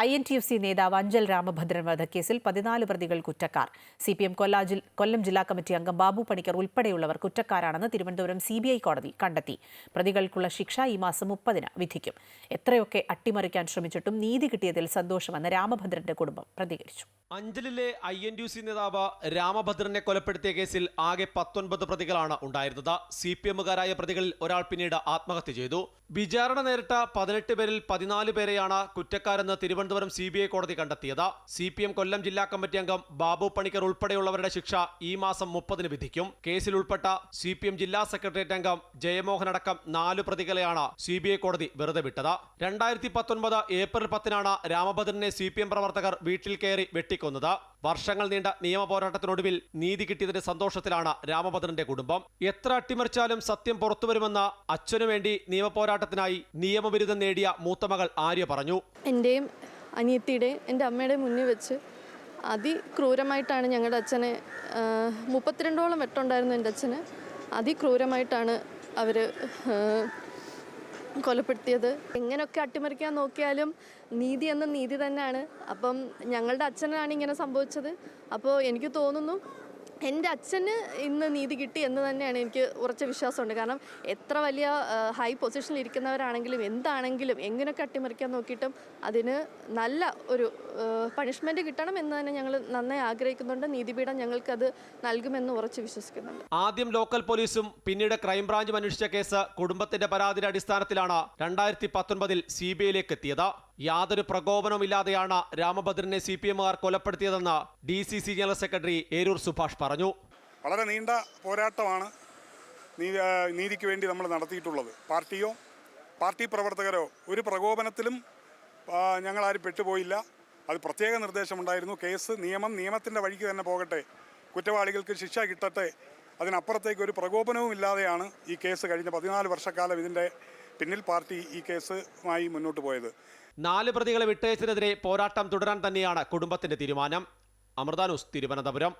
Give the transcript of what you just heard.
I N T F C നേതാവ് അഞ്ചൽ രാമഭദ്രൻ വധക്കേസിൽ പതിനാല് പ്രതികൾ കുറ്റക്കാർ. സി പി എം കൊല്ലം ജില്ലാ കമ്മിറ്റി അംഗം ബാബു പണിക്കർ ഉൾപ്പെടെയുള്ളവർ കുറ്റക്കാരാണെന്ന് തിരുവനന്തപുരം സി ബി ഐ കോടതി കണ്ടെത്തി. പ്രതികൾക്കുള്ള ശിക്ഷ ഈ മാസം മുപ്പതിന് വിധിക്കും. എത്രയൊക്കെ അട്ടിമറിക്കാൻ ശ്രമിച്ചിട്ടും നീതി കിട്ടിയതിൽ സന്തോഷമെന്ന് രാമഭദ്രന്റെ കുടുംബം പ്രതികരിച്ചു. അഞ്ചലിലെ ഐ എൻ ടി സി നേതാവ് രാമഭദ്രനെ കൊലപ്പെടുത്തിയ കേസിൽ ആകെ പത്തൊൻപത് പ്രതികളാണ് ഉണ്ടായിരുന്നത്. സി പി എമ്മുകാരായ പ്രതികളിൽ ഒരാൾ പിന്നീട് ആത്മഹത്യ ചെയ്തു. വിചാരണ നേരിട്ട പതിനെട്ട് പേരിൽ പതിനാല് പേരെയാണ് കുറ്റക്കാരെന്ന് തിരുവനന്തപുരം സി ബി ഐ കോടതി കണ്ടെത്തിയത്. സി പി എം കൊല്ലം ജില്ലാ കമ്മിറ്റി അംഗം ബാബു പണിക്കർ ഉൾപ്പെടെയുള്ളവരുടെ ശിക്ഷ ഈ മാസം മുപ്പതിന് വിധിക്കും. കേസിൽ ഉൾപ്പെട്ട സി പി എം ജില്ലാ സെക്രട്ടേറിയറ്റ് അംഗം ജയമോഹൻ അടക്കം നാല് പ്രതികളെയാണ് സി ബി ഐ കോടതി വെറുതെ വിട്ടത്. രണ്ടായിരത്തി പത്തൊൻപത് ഏപ്രിൽ പത്തിനാണ് രാമഭദ്രനെ സി പി എം പ്രവർത്തകർ വീട്ടിൽ കയറി വെട്ടിക്കൊന്നത്. വർഷങ്ങൾ നീണ്ട നിയമ പോരാട്ടത്തിനൊടുവിൽ നീതി കിട്ടിയതിന്റെ സന്തോഷത്തിലാണ് രാമഭദ്രന്റെ കുടുംബം. എത്ര അട്ടിമറിച്ചാലും സത്യം പുറത്തുവരുമെന്ന അച്ഛനു വേണ്ടി നിയമ പോരാട്ടത്തിനായി നിയമബിരുദം നേടിയ മൂത്തമകൾ ആര്യ പറഞ്ഞു. എന്റെയും അനിയത്തിയുടെയും എന്റെ അമ്മയുടെ മുന്നിൽ വെച്ച് അതിക്രൂരമായിട്ടാണ് ഞങ്ങളുടെ അച്ഛനെ മുപ്പത്തിരണ്ടോളം വെട്ടുണ്ടായിരുന്നു എന്റെ അച്ഛന്. അതിക്രൂരമായിട്ടാണ് അവർ കൊലപ്പെടുത്തിയത്. എങ്ങനെയൊക്കെ അട്ടിമറിക്കാൻ നോക്കിയാലും നീതി എന്ന നീതി തന്നെയാണ്. അപ്പം ഞങ്ങളുടെ അച്ഛനാണ് ഇങ്ങനെ സംഭവിച്ചത്. അപ്പോൾ എനിക്ക് തോന്നുന്നു എന്റെ അച്ഛന് ഇന്ന് നീതി കിട്ടി എന്ന് തന്നെയാണ് എനിക്ക് ഉറച്ച വിശ്വാസമുണ്ട്. കാരണം എത്ര വലിയ ഹൈ പൊസിഷനിൽ ഇരിക്കുന്നവരാണെങ്കിലും എന്താണെങ്കിലും എങ്ങനെയൊക്കെ അട്ടിമറിക്കാൻ നോക്കിയിട്ടും അതിന് നല്ല ഒരു പണിഷ്മെന്റ് കിട്ടണം എന്ന് തന്നെ ഞങ്ങൾ നന്നായി ആഗ്രഹിക്കുന്നുണ്ട്. നീതിപീഠം ഞങ്ങൾക്കത് നൽകുമെന്ന് ഉറച്ച് വിശ്വസിക്കുന്നുണ്ട്. ആദ്യം ലോക്കൽ പോലീസും പിന്നീട് ക്രൈംബ്രാഞ്ചും അന്വേഷിച്ച കേസ് കുടുംബത്തിന്റെ പരാതിയുടെ അടിസ്ഥാനത്തിലാണ് രണ്ടായിരത്തി പത്തൊൻപതിൽ സി ബി ഐയിലേക്ക് എത്തിയത്. യാതൊരു പ്രകോപനവുമില്ലാതെയാണ് രാമഭദ്രനെ സി പി എമ്മുകാർ കൊലപ്പെടുത്തിയതെന്ന് D C C general secretary Eroor Subhash പറഞ്ഞു. വളരെ നീണ്ട പോരാട്ടമാണ് നീതിക്ക് വേണ്ടി നമ്മൾ നടത്തിയിട്ടുള്ളത്. പാർട്ടിയോ പാർട്ടി പ്രവർത്തകരോ ഒരു പ്രകോപനത്തിലും ഞങ്ങളാരും പെട്ടുപോയില്ല. അത് പ്രത്യേക നിർദ്ദേശമുണ്ടായിരുന്നു. കേസ് നിയമം നിയമത്തിന്റെ വഴിക്ക് തന്നെ പോകട്ടെ. കുറ്റവാളികൾക്ക് ശിക്ഷ കിട്ടട്ടെ. അതിനപ്പുറത്തേക്ക് ഒരു പ്രകോപനവും ഇല്ലാതെയാണ് ഈ കേസ് കഴിഞ്ഞ പതിനാല് വർഷക്കാലം ഇതിന്റെ പിന്നിൽ പാർട്ടി ഈ കേസുമായി മുന്നോട്ട് പോയത്. നാല് പ്രതികളെ വിട്ടയച്ചതിനെതിരെ പോരാട്ടം തുടരാൻ തന്നെയാണ് കുടുംബത്തിന്റെ തീരുമാനം. അമൃതാനുസ് തിരുവനന്തപുരം.